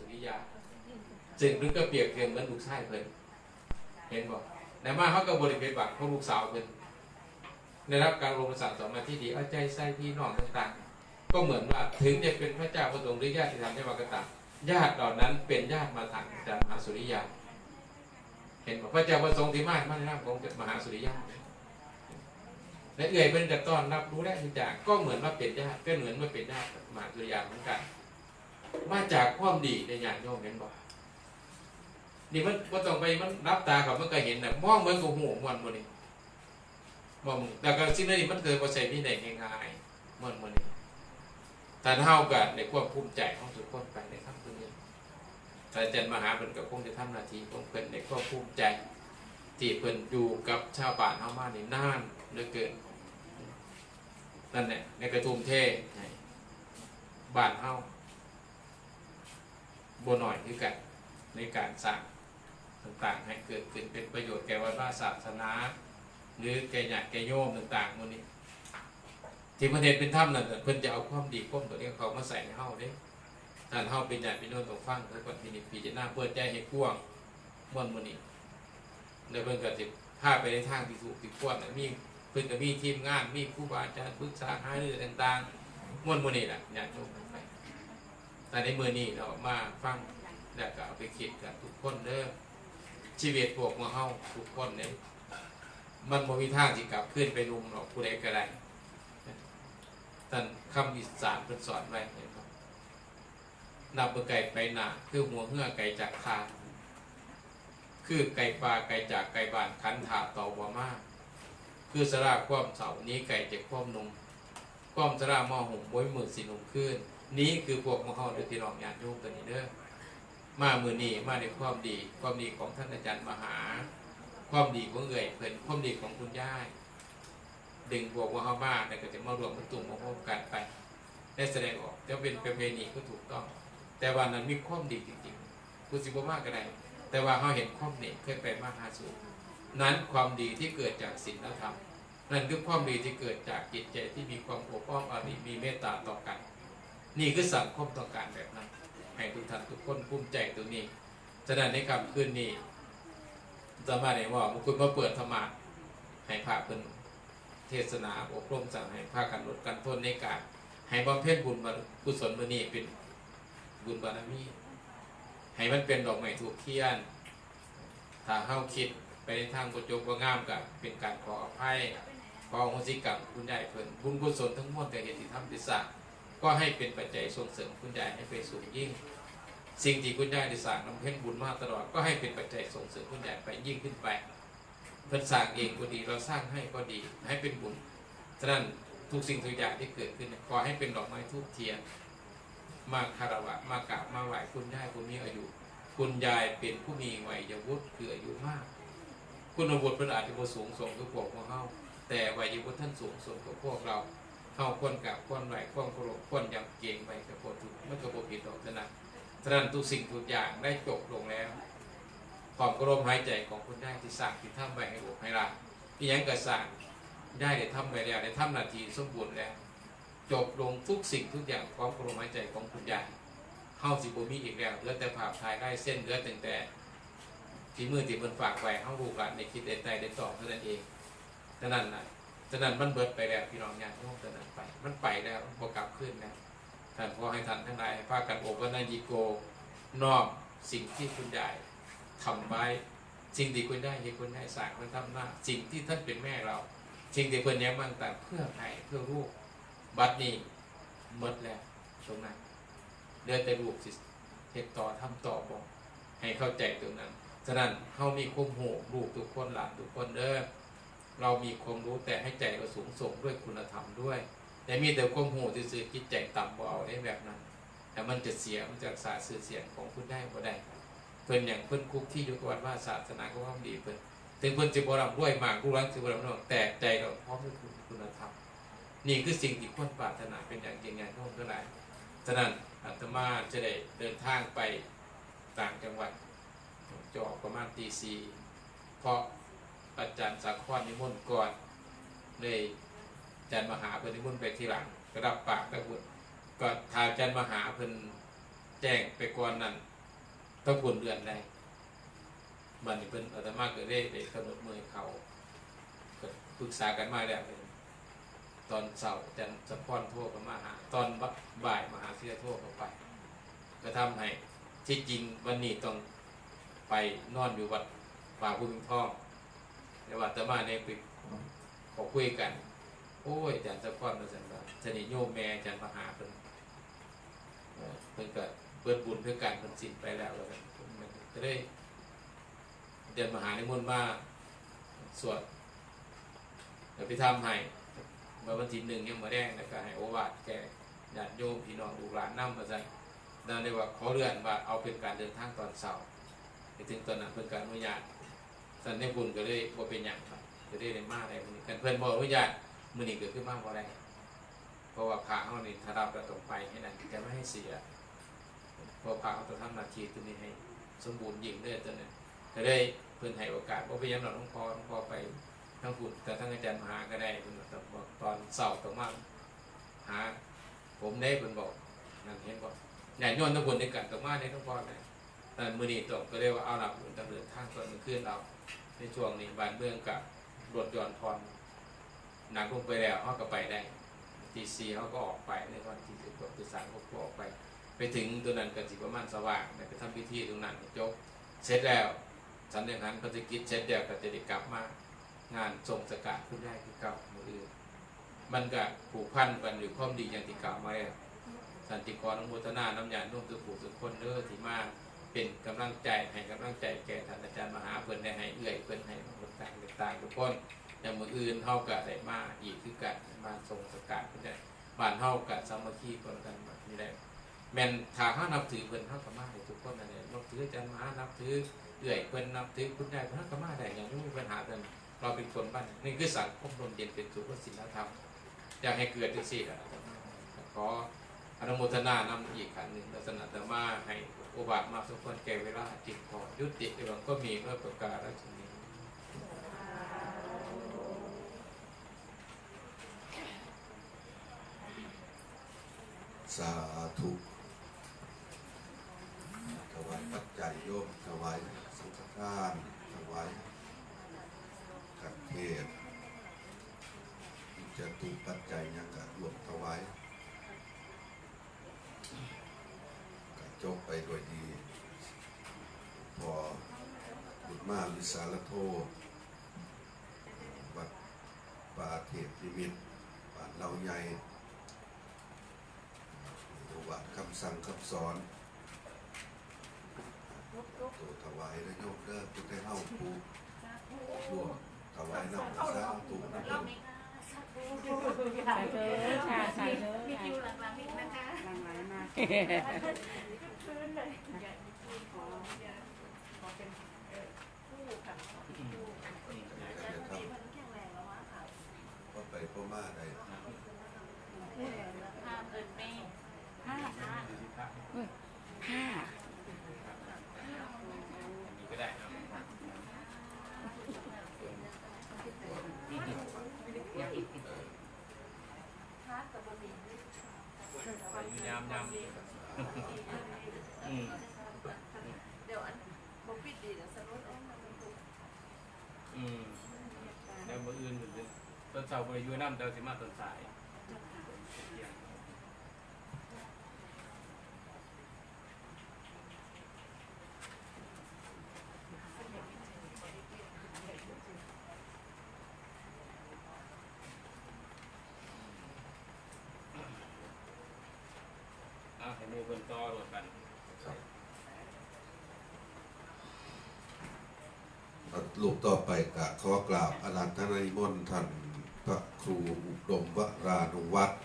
สุริยาจึงนึกก็เปรียบเทียบเหมือนลูกชายเพิ่นเห็นบอกแต่มาเขาก็บริเวณบักของลูกสาวเพิ่นได้รับการลงสั่งสอนมาที่ดีเอาใจใส่พี่น้องต่างๆ ก็เหมือนว่าถึงจะเป็นพระเจ้าพระสงฆ์หรือญาติธรรมได้มากระตามญาติเหล่านั้นเป็นญาติมาทางจากมหาสุริยาเห็นบอกพระเจ้าพระสงฆ์ที่มากมากนะของมหาสุริยาและเอื่อยเป็นจะต้อนรับรู้ได้ทุกอย่างก็เหมือนว่าเป็นญาติก็เหมือนว่าเป็นญาติมหาสุริยาเหมือนกัน มาจากความดีในญาติโยมเห็นบอกนี่มันว่าต้องไปมันรับตากับมันก็เห็นนะมองเหมือนกับหัวมันมันนี่มองแต่ก็สิ่งนี้มันเคยประเสริฐที่ไหนง่ายๆมันมันนี่แต่เท่ากันในความภูมิใจของทุกคนไปในครับคุณนี้แต่อาจารย์มหาเป็นกับคงจะทำหน้าที่ของเป็นในความภูมิใจ ที่เพิ่นอยู่กับชาวบ้านเฮามานี่นานเหลือเกินนั่นแหละในกระทุมเทบ้านเฮา บหน่อยคือกันในการสร้างต่างๆ ให้เกิดขึ้นเป็นประโยชน์แก่วัดว่าศาสนา หรือแก่ญาติแก่โยมต่างๆหมดนี้ ที่ประเทศเป็นถ้ำนั่นเพิ่นจะเอาความดีความตัวนี้เขามาใส่ในเฮาเด้ท่านเฮาเป็นญาติพี่น้องต้องฟังแล้วก็ที่นี่พิจารณาเปิดใจให้กว้างม่วนมื้อนี้แล้วเพิ่นก็สิพาไปในทางที่ถูกที่ควรนะมีเพิ่นก็มีทีมงานมีครูบาอาจารย์ปรึกษาหารือต่างๆม่วนมื้อนี้ล่ะญาติโยมทั้ง แต่ในมือนี้เรามาฟังแล้วก็เอาไปคิดกันทุกคนเด้อชีวิตพวกขอเฮาทุกคนเนี่ยมันบ่มีทางที่กลับขึ้นไปลุมหรอกผู้ใดก็ได้ท่านคำอีสานเพิ่นสอนไว้เห็นบ่นับบ่ไก่ไปหนาคือหัวเหือไก่จากคาคือไก่ปลาไก่จากไก่บานขันถาต่อบ่มาคือสราความเสานี้ไก่จะความนมความสรามอหงบวยมือสีนมขึ้น นี้คือพวกมะเขาเดือดที่รองญาติโยมตัวนี้เด้อมามือนี้มาในความดี ความดีของท่านอาจารย์มหา ความดีของเอ่ยเพิ่นความดีของคุณย่ายดึงพวกมะเขามาแต่ก็จะมารวมกันตุ่มมาพบกันไป ได้แสดงออกจะเป็นประเพณีก็ถูกต้อง แต่วันนั้นมีความดีจริงๆคุณสิบมากก็ได้แต่ว่าเขาเห็นความเหน็เคยไปมาหาสู่นั้นความดีที่เกิดจากศีลธรรมนั่นคือความดีที่เกิดจากจิตใจที่มีความอบอ้อมอารีมีเมตตาต่อกัน นี่คือสังคมต้องการแบบนั้นให้ทุกท่านทุกคนภูมิใจตัวนี้ฉะนั้นในคำคืนนี้จะมาได้ว่ามุคุณมาเปิดธรรมะให้พระเป็นเทศนาอบรมสั่งให้พากันลดกันทนในการ ให้บำเพ็ญบุญบารกุศลมือนี้เป็นบุญบารมีให้มันเป็นดอกไม้ถูกเทียน ถ้าเข้าคิดไปในทางกุจกก็งามกับเป็นการขออภัยขอโหสิกรรมคุณยายเพิ่นบุญกุศลทั้งมวลแต่เหตุที่ทำที่สร้าง ก็ให้เป็นปัจจัยส่งเสริมคุณยายให้ไปสูงยิ่ง สิ่งที่คุณยายได้สร้างนำเพ็ญบุญมาตลอดก็ให้เป็นปัจจัยส่งเสริมคุณยายไปยิ่งขึ้นไปเพิ่นสร้างเองก็ดีเราสร้างให้ก็ดีให้เป็นบุญฉะนั้นทุกสิ่งทุกอย่างที่เกิดขึ้นขอให้เป็นดอกไม้ทูบเทียนมาคารวะมากราบมาไหว้คุณยายคุณมีอายุ คุณยายเป็นผู้มีวัยวุฒิคืออายุมาก คุณวุฒิเป็นอาจจะบ่สูงส่งกับพวกเฮาแต่วัยวุฒิท่านสูงส่งกับพวกเรา เฮาควรกับควรไหวควรเคารพควรยำเกรงไปกับคนทุกมันก็บ่ผิดดอกฉะนั้นฉะนั้นทุกสิ่งทุกอย่างได้จบลงแล้วความกระลมหายใจของคุณได้ที่สร้างที่ทำไว้ให้อกให้ลาอีหยังก็สร้างได้ได้ทำไว้แล้วได้ทำหนาทีสมบูรณ์แล้ว จบลงทุกสิ่งทุกอย่างความกระลมหายใจของคุณยายเข้าสิบมีอีกแล้วเหลือแต่ภาพถ่ายได้เส้นเหลือแต่แต่ที่มือที่มันฝากไว้เข้ารูกหลานในคิดได้ใจได้ตอบเท่านั้นเองฉะนั้นนะ ฉะนั้นมันเบิดไปแล้วพี่น้องญาติโยมฉะนั้นไปมันไปแล้วพอกลับขึ้นแล้วท่านขอให้ท่านทั้งหลายพากันโอบนนายิโกนอบสิ่งที่คุณยายทำไว้สิ่งที่คุณได้เห็นคุณได้สางคุณทำหน้าสิ่งที่ท่านเป็นแม่เรา สิ่งที่เพิ่นแย้มมั่งต่างเพื่อใครเพื่อลูกบัดนี้หมดแล้วตรงนั้นเดือแต่ลูกสิเฮ็ดต่อทำต่อบอกให้เข้าใจตรงนั้นฉะนั้นเขามีความโหลูกทุกคนหลานทุกคนเด้อ เรามีความรู้แต่ให้ใจเราสูงส่งด้วยคุณธรรมด้วย แต่มีแต่ความหที่สื่อคิดใจต่ำเอาได้แบบนั้น แต่มันจะเสียมันจะรักษาสื่อเสียงของคุณได้บ่ได้เพิ่นอย่างเพิ่นคุกที่ยุกวัดว่าศาสนาก็ว่าดีเพิ่นถึงเพิ่นจะบรับด้วยมากรู้รักสิบรับน้องแต่ใจเราพร้อมด้วยคุณธรรมนี่คือสิ่งที่ควรปรารถนาเป็นอย่างยิ่งใหญ่องทั้งหลายฉะนั้นอาตมาจะได้เดินทางไปต่างจังหวัดจะออกประมาณตีสี่เพราะ อาจารย์สักขอนนิมนต์ก่อนเลยอาจารย์มหาเพิ่นนิมนต์ไปทีหลังก็รับปากตะบุญก็ทาอาจารย์มหาเพิ่นแจ้งไปก่อนนั้นต้องควรเดือนได้บันเพิ่นอาตมาก็ได้ไปกำหนดมือเขาก็ปรึกษากันมาแล้วตอนเสาร์อาจันสะพอนโทรกันมหา ตอนบ่ายมหาเสียโทรเข้าไป ก็ทำให้ที่จริงวันนี้ต้องไปนอนอยู่วัดป่าภูมิทอง แต่ว่าอาตมาเนี่ยไปขอคุยกัน โอ้ยอาจารย์สะพอนมาสั่นว่าสนิโยมแม่อาจารย์มหาเพิ่นเอ่อเพิ่นก็เปิดบุญเพื่อการเพิ่นสินไปแล้วแล้วกันก็ได้อาจารย์มหาในมนต์มาสวดเดี๋ยวไปทำให้เมื่อวันที่หนึ่งยังมาแดงแล้วก็ให้โอวาทแก่ญาติโยมพี่น้องลูกหลานนำมาใส่นั่นเรียกว่าขอเรือนว่าเอาเป็นการเดินทางตอนเสาร์ไปถึงตอนนั้นเพิ่นการอนุญาต สันนิบุญก็เลยบ่เป็นหยังครับก็ได้ได้มาได้มื้อนี้กันเพิ่อนบ่อนุญาตมือนี้เกิดขึ้นมากพอได้เพราะว่าพระเขานี่ถ้าเราจะตรงไปให้นั่นจะไม่ให้เสียเพราะพระเขาต้องทำหน้าที่ตัวนี้ให้สมบูรณ์ยิ่งเด้ตัวนี้ก็ได้เพื่อนให้โอกาสว่าไปยังหนอหลวงพ่อหลวงพ่อไปทั้งพูดแต่ทั้งอาจารย์มหาก็ได้เพิ่นบอกตอนเสาร์ตรงมากหาผมได้เพิ่นบอกนั่นเห็นบอกใหญ่ยนทุกคนในกันตรงมากในหลวงพ่อได้ มือนีตกก็เรียกว่าเอาหลักบุญตำเนินทางตนมันขึ้นเราในช่วงนี้บานเมืองกับรถยนต์พรหนักลงไปแล้วเขาก็ไปได้ทีซีเขาก็ออกไปในวันที่สิบกว่าที่สามเขาก็ออกไป ไปถึงตัวนั้นกันสิประมาณสว่างไปทำพิธีตรงนั้นจบเสร็จแล้วสันนิษฐานปฏิกิจเสร็จแล้วก็จะได้กลับมางานส่งสกัดขึ้นได้คือเก่าหมดเลยมันก็ผูกพันกันอยู่ความดีอย่างที่กล่าวมาแล้วสันติกรอนุโมทนาน้ำยานุ่มตุกผูทุกคนเด้อที่มาก เป็นกำลังใจให้กำลังใจแก่ท่านอาจารย์มหาเพิ่อนได้ให้เอื้อยเพิ่อนให้คนต่างต่างทุกคนอย่างมืออื่นเท่ากับได้มาอีกคือกันมาทรงสกัดก็ได้บ้านเท่ากับสามัคคีคนกันแบบนี้ได้แม่นถ้าเขานับถือเพิ่อนเท่ากับมาได้ทุกคนนั่นแหละนับถืออาจารย์มหานับถือเอื่อยเพิ่อนนับถือคุณยายเพิ่อนกับมาได้อย่างไม่มีปัญหากันเราเป็นคนบ้านนี่คือสังคมลมเย็นเป็นสุขศิลธรรมอยากให้เกิดจังซี่ล่ะขอ อนุโมทนานำอีกครั้งหนึ่งลักษณะแต่มาให้โอบาทมาสมควรแก่เวลาจิตพอยุติในวันก็มีเมื่อประกาศราชนีสาธุถวายปัจจัยโยมถวายสังฆทานถวายขัดเทศจะตุปัจจัยยังกะรวมถวายกะ จบไปโดยดีพอบุตรมาวิสารโทวัดป่าเทพนิมิตรบ้านเราใหญ่ประวัติคำสั่งคำสอนตัวถวายและโยกเลิกพุทธเฮาปูรวมถวายน้ำสาตุนะรอบนี้ค่ะสาธุใส่เถอะค่ะใส่เถอะมีคิวหลังๆนิดนะคะ หลังไหลมา กฟื้นเลยอย่ามีคิวขออย่าขอเป็นเอ่อคู่ค่ะคู่อาจารย์พอดีมันแข็งแรงแล้วว่าค่ะก็ไปพ่อมาได้ภาเอิญเมฆห้าห้าห้านี้ก็ได้นะยามยาม อืมเดี๋ยวอันบอกปิดดีเดี๋ยวสรุปเอามาเป็นกลุ่มอืมแล้วมืออื่นเหมือนกันต้นเสาร์ไปอยู่น้ำแต่ว่าสิมาตอนสาย อะให้หมูคนต่อรถกันลูกต่อไปกะขอกราบอารันทนานิมนต์ท่านพระครูอุดมวรานุวัฒน์